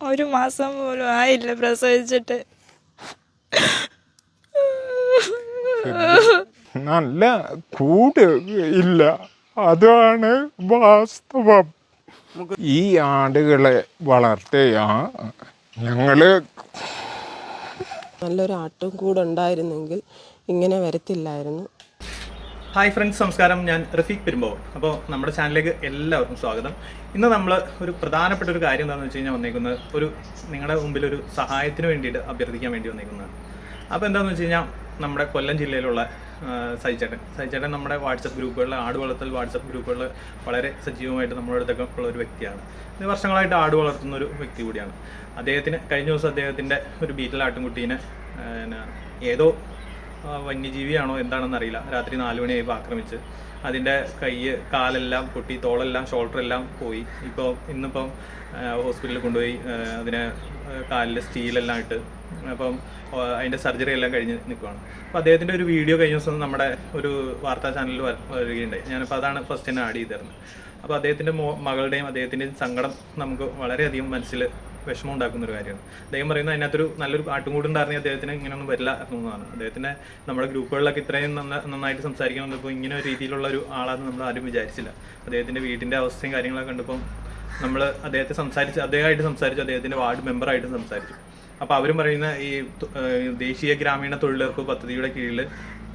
ഒരു മാസം പോലും ആയില്ല പ്രസവിച്ചിട്ട്. നല്ല കൂട് ഇല്ല. അതാണ് വാസ്തവം. ഈ ആടുകളെ വളർത്തിയാ ഞങ്ങൾ നല്ലൊരു ആട്ടും കൂടെ ഉണ്ടായിരുന്നെങ്കിൽ ഇങ്ങനെ വരത്തില്ലായിരുന്നു. ഹായ് ഫ്രണ്ട്സ് നമസ്കാരം. ഞാൻ റഫീഖ് പെരുമ്പോ. അപ്പോൾ നമ്മുടെ ചാനലിലേക്ക് എല്ലാവർക്കും സ്വാഗതം. ഇന്ന് നമ്മൾ ഒരു പ്രധാനപ്പെട്ട ഒരു കാര്യം എന്താണെന്ന് വെച്ച് കഴിഞ്ഞാൽ വന്നേക്കുന്നത് ഒരു നിങ്ങളുടെ മുമ്പിൽ ഒരു സഹായത്തിന് വേണ്ടിയിട്ട് അഭ്യർത്ഥിക്കാൻ വേണ്ടി വന്നേക്കുന്നത്. അപ്പോൾ എന്താണെന്ന് വെച്ച് കഴിഞ്ഞാൽ നമ്മുടെ കൊല്ലം ജില്ലയിലുള്ള സൈചേട്ടൻ സൈചേട്ടൻ നമ്മുടെ വാട്സപ്പ് ഗ്രൂപ്പുകളിൽ ആട് വളർത്തൽ വാട്സപ്പ് ഗ്രൂപ്പുകളിൽ വളരെ സജീവമായിട്ട് നമ്മുടെ അടുത്തൊക്കെ ഉള്ള ഒരു വ്യക്തിയാണ്. ഇത് വർഷങ്ങളായിട്ട് ആട് വളർത്തുന്ന ഒരു വ്യക്തി കൂടിയാണ്. അദ്ദേഹത്തിന് കഴിഞ്ഞ ദിവസം അദ്ദേഹത്തിന്റെ ഒരു ബീറ്റൽ ആട്ടുംകുട്ടീനെ ഏതോ വന്യജീവിയാണോ എന്താണെന്ന് അറിയില്ല. രാത്രി നാല് ആക്രമിച്ച്. അതിന്റെ കൈ കാലെല്ലാം പൊട്ടി തോളെല്ലാം ഷോൾഡർ എല്ലാം പോയി. ഇപ്പോൾ ഇന്നിപ്പം ഹോസ്പിറ്റലിൽ കൊണ്ടുപോയി അതിനെ കാലിൽ സ്റ്റീലെല്ലാം ഇട്ട് അപ്പം അതിന്റെ സർജറി എല്ലാം കഴിഞ്ഞ് നിൽക്കുകയാണ് അപ്പോൾ അദ്ദേഹത്തിന്റെ ഒരു വീഡിയോ കഴിഞ്ഞ ദിവസം നമ്മുടെ ഒരു വാർത്താ ചാനലിൽ വരികയുണ്ടായി. ഞാനിപ്പോൾ അതാണ് ഫസ്റ്റ് തന്നെ ആഡ് ചെയ്തിരുന്നത്. അപ്പോൾ അദ്ദേഹത്തിന്റെ മകളുടെയും അദ്ദേഹത്തിന്റെയും സങ്കടം നമുക്ക് വളരെയധികം മനസ്സിൽ വിഷമം ഉണ്ടാക്കുന്ന ഒരു കാര്യമാണ്. അദ്ദേഹം പറയുന്നത് അതിനകത്തൊരു നല്ലൊരു ആട്ടുംകൂടുണ്ടായിരുന്നെങ്കിൽ അദ്ദേഹത്തിന് ഇങ്ങനെയൊന്നും വരില്ല എന്നുള്ളതാണ്. അദ്ദേഹത്തിന് നമ്മുടെ ഗ്രൂപ്പുകളിലൊക്കെ ഇത്രയും നന്ന- നന്നായിട്ട് സംസാരിക്കണം ഇപ്പോൾ ഇങ്ങനെ ഒരു രീതിയിലുള്ള ഒരു ആളാന്ന് നമ്മൾ ആരും വിചാരിച്ചില്ല. അദ്ദേഹത്തിന്റെ വീടിന്റെ അവസ്ഥയും കാര്യങ്ങളൊക്കെ കണ്ടപ്പം നമ്മൾ അദ്ദേഹത്തെ സംസാരിച്ച് അദ്ദേഹമായിട്ട് സംസാരിച്ചു അദ്ദേഹത്തിന്റെ വാർഡ് മെമ്പറായിട്ട് സംസാരിച്ചു. അപ്പോൾ അവരും പറയുന്ന ഈ ദേശീയ ഗ്രാമീണ തൊഴിലുറപ്പ് പദ്ധതിയുടെ കീഴിൽ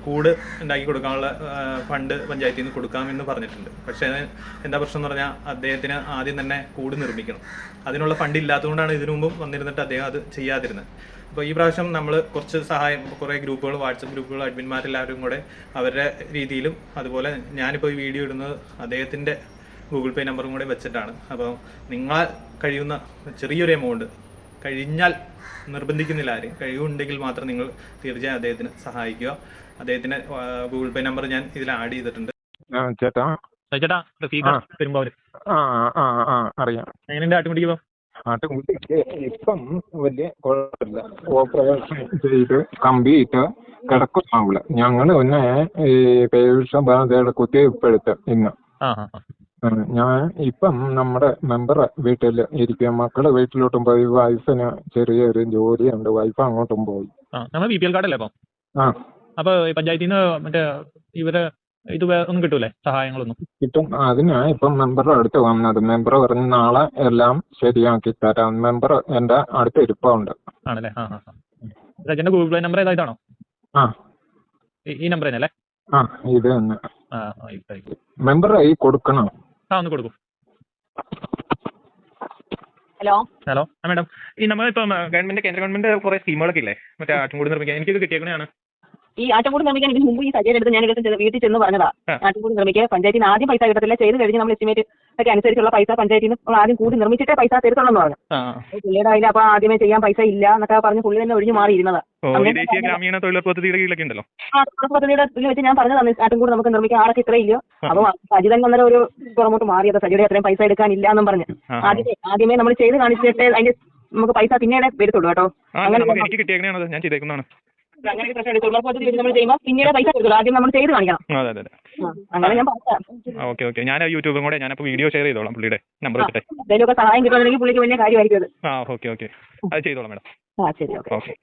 കൂട് ഉണ്ടാക്കി കൊടുക്കാനുള്ള ഫണ്ട് പഞ്ചായത്തിൽ നിന്ന് കൊടുക്കാമെന്ന് പറഞ്ഞിട്ടുണ്ട്. പക്ഷേ എന്താ പ്രശ്നം എന്ന് പറഞ്ഞാൽ അദ്ദേഹത്തിന് ആദ്യം തന്നെ കൂട് നിർമ്മിക്കണം. അതിനുള്ള ഫണ്ട് ഇല്ലാത്തതുകൊണ്ടാണ് ഇതിനു മുമ്പ് വന്നിരുന്നിട്ട് അദ്ദേഹം അത് ചെയ്യാതിരുന്നത്. അപ്പോൾ ഈ പ്രാവശ്യം നമ്മൾ കുറച്ച് സഹായം കുറേ ഗ്രൂപ്പുകൾ വാട്സപ്പ് ഗ്രൂപ്പുകൾ അഡ്മിന്മാരെല്ലാവരും കൂടെ അവരുടെ രീതിയിലും അതുപോലെ ഞാനിപ്പോൾ ഈ വീഡിയോ ഇടുന്നത് അദ്ദേഹത്തിന്റെ ഗൂഗിൾ പേ നമ്പറും കൂടെ വെച്ചിട്ടാണ്. അപ്പോൾ നിങ്ങളാൽ കഴിയുന്ന ചെറിയൊരു എമൗണ്ട് കഴിഞ്ഞാൽ നിർബന്ധിക്കുന്നില്ല ആരും. കഴിവുണ്ടെങ്കിൽ മാത്രം നിങ്ങൾ തീർച്ചയായും അദ്ദേഹത്തിന് സഹായിക്കുക. അദ്ദേഹത്തിന് ഗൂഗിൾ പേ നമ്പർ ഞാൻ ഇതിൽ ആഡ് ചെയ്തിട്ടുണ്ട്. ചേട്ടാ. ചേട്ടാ അറിയാം. എങ്ങനെയുണ്ട് ഇപ്പം വലിയ കുഴപ്പമില്ല. ഓപ്പറേഷൻ ചെയ്ത് കമ്പിയിട്ട് കിടക്കുന്നാവില്ല അവൾ. ഞങ്ങൾ പിന്നെ ഈ പേവിഷബാധയുടെ കുത്തിവെപ്പെടുത്ത് ഇന്ന്. ഞാൻ ഇപ്പം നമ്മുടെ മെമ്പർ വീട്ടിൽ ഇരിക്കുക മക്കൾ വീട്ടിലോട്ടും പോയി വൈഫിന് ചെറിയൊരു ജോലിയുണ്ട്. വൈഫ് അങ്ങോട്ടും പോയി. ആ നമ്മൾ ബി പി എൽ കാർഡല്ലേ അപ്പം? ആ. അപ്പോൾ പഞ്ചായത്തിൽ നിന്ന് മറ്റേ ഇവർ ഇത് വേ- ഒന്നും കിട്ടൂലേ? സഹായങ്ങളൊന്നും? കിട്ടും. അതിനാ ഇപ്പം മെമ്പറുടെ അടുത്ത് വന്നത്. മെമ്പർ പറഞ്ഞ് നാളെ എല്ലാം ശരിയാക്കി തരാം. മെമ്പർ എന്റെ അടുത്ത് ഇരിപ്പുണ്ട്. ആണല്ലേ? ആ ആ സജന്റെ ഗൂഗിൾ പേ നമ്പർ ഏതായിട്ടാണോ? ആ. ഈ- നമ്പർ തന്നെ അല്ലേ ആ ഇത് തന്നെ. മെമ്പർ ഈ കൊടുക്കണം. ആ ഒന്ന് കൊടുക്കും. ഹലോ? ഹലോ. ആ മാഡം. ഈ നമ്മളിപ്പം ഗവൺമെന്റ് കേന്ദ്ര ഗവൺമെന്റ് കുറെ സ്കീമുകളൊക്കെ ഇല്ലേ? മറ്റേ ആട്ടുംകൂടി നിർമ്മിക്കാൻ. എനിക്കിത് കിട്ടിയേക്കണെയാണ് ഈ ആറ്റംകൂട് നിർമ്മിക്കാൻ ഇതിന് മുമ്പ് ഈ സജയുടെ അടുത്ത് ഞാൻ എടുത്ത് വീട്ടിൽ ചെന്ന് പറഞ്ഞതാ. ആറ്റംകൂട് നിർമ്മിക്കുക പഞ്ചായത്തിന് ആദ്യം പൈസ കിട്ടത്തില്ല. ചെയ്ത് കഴിഞ്ഞ് നമ്മൾ എസ്റ്റിമേറ്റ് ഒക്കെ അനുസരിച്ചുള്ള പൈസ പഞ്ചായത്തിൽ നിന്ന് ആദ്യം കൂടി നിർമ്മിച്ചിട്ടേ പൈസ തരുത്തുള്ളൂ എന്ന് പറഞ്ഞു പുള്ളിയുടെ അതിൽ അപ്പോൾ ആദ്യമേ ചെയ്യാൻ പൈസ ഇല്ല എന്നൊക്കെ പറഞ്ഞ് പുള്ളി തന്നെ ഒഴിഞ്ഞു മാറിയിരുന്നതാ. ദേശീയ ഗ്രാമീണ തൊഴിലുറപ്പ് പദ്ധതിയുടെ കീഴിലൊക്കെ ഉണ്ടല്ലോ. ആ തൊഴിലുറപ്പ് പദ്ധതിയുടെ ഇതിൽ വെച്ച് ഞാൻ പറഞ്ഞതാണ് ആറ്റംകൂട് നമുക്ക് നിർമ്മിക്കാൻ ആളൊക്കെ ഇത്ര ഇല്ലയോ അപ്പോൾ സജിതൻ അന്നേരം ഒരു പുറമോട്ട് മാറിയത് സജിയുടെ അത്രയും പൈസ എടുക്കാനില്ല എന്നും പറഞ്ഞ്. ആദ്യമേ ആദ്യമേ നമ്മൾ ചെയ്ത് കാണിച്ചിട്ട് അതിന്റെ നമുക്ക് പൈസ പിന്നീട് വരത്തുള്ളൂ കേട്ടോ. അങ്ങനെ എനിക്ക് ഞാൻ ചെയ്തേക്കുന്നതാണ്. അങ്ങനെ ഒരു പ്രശ്നം തൊഴിലുറപ്പ് പദ്ധതി വെച്ച് നമ്മൾ ചെയ്യുമ്പോൾ പിന്നീട് പൈസ വരത്തുള്ളൂ ആദ്യം നമ്മൾ ചെയ്ത് കാണിക്കണം. അതെ അതെ ആ, അങ്ങനെ ഞാൻ പറഞ്ഞതാ. ആ ഓക്കെ ഓക്കെ. ഞാൻ യൂട്യൂബും കൂടെ ഞാനപ്പോൾ വീഡിയോ ഷെയർ ചെയ്തോളാം പുള്ളിയുടെ നമ്പർ വെച്ചിട്ട് എന്തെങ്കിലുമൊക്കെ സഹായം കിട്ടുവാണെങ്കിൽ പുള്ളിക്ക് വലിയ കാര്യമായിരിക്കും അത്. ആ ഓക്കെ ഓക്കെ. അത് ചെയ്തോളാം മാഡം. ആ ശരി ഓക്കെ. ഓക്കെ.